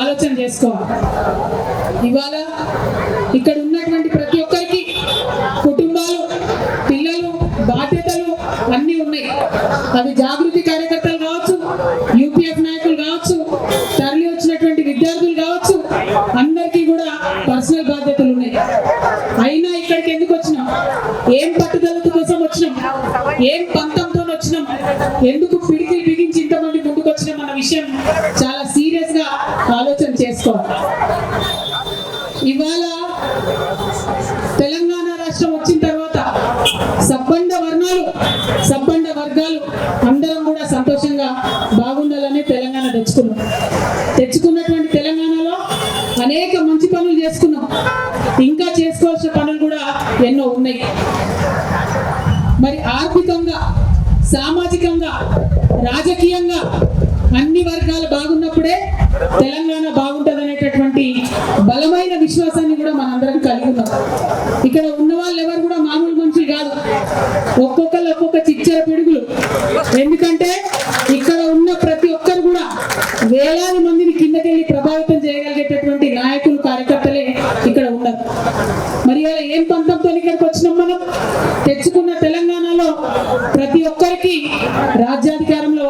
ఆలోచన చేసుకోవాలి ఇవాళ ఇక్కడ ఉన్నటువంటి ప్రతి ఒక్కరికి కుటుంబాలు పిల్లలు బాధ్యతలు అన్నీ ఉన్నాయి. అవి జాగృతి కార్యకర్తలు కావచ్చు యూపీఎఫ్ నాయకులు కావచ్చు తరలి వచ్చినటువంటి విద్యార్థులు కావచ్చు అందరికీ కూడా పర్సనల్ బాధ్యతలు ఉన్నాయి. అయినా ఇక్కడికి ఎందుకు వచ్చినాం? ఏం పట్టుదల కోసం వచ్చినాం? ఏం పంతంతో వచ్చినాం? ఎందుకు పిడికి బిగించి ఇంతమంది ముందుకు వచ్చినాం విషయం చాలా సీరియస్గా ఆలోచన చేసుకోవాలి. ఇవాళ తెలంగాణ రాష్ట్రం వచ్చిన తర్వాత సబ్బండ వర్ణాలు సబ్బండ వర్గాలు అందరం కూడా సంతోషంగా బాగుండాలని తెలంగాణ తెచ్చుకున్నాం. తెచ్చుకున్నటువంటి తెలంగాణలో అనేక మంచి పనులు చేసుకున్నాం. ఇంకా చేసుకోవాల్సిన పనులు కూడా ఎన్నో ఉన్నాయి. మరి ఆర్థికంగా సామాజికంగా రాజకీయంగా అన్ని వర్గాలు బాగున్నప్పుడే తెలంగాణ బాగుంటది అనేటటువంటి బలమైన విశ్వాసాన్ని కూడా మనందరం కలిగి ఉన్నాం. ఇక్కడ ఉన్న వాళ్ళు ఎవరు కూడా మామూలు మనుషులు కాదు. ఒక్కొక్కరు ఒక్కొక్క చిచ్చర పిడుగులు. ఎందుకంటే ఇక్కడ ఉన్న ప్రతి ఒక్కరు కూడా వేలాది మందిని కిందకెళ్ళి ప్రభావితం చేయగలిగేటటువంటి నాయకులు కార్యకర్తలే ఇక్కడ ఉన్నారు. మరి ఇలా ఏం పంతంతో ఇక్కడికి వచ్చినాం మనం? తెచ్చుకున్న తెలంగాణలో ప్రతి ఒక్కరికి రాజ్యాధికారంలో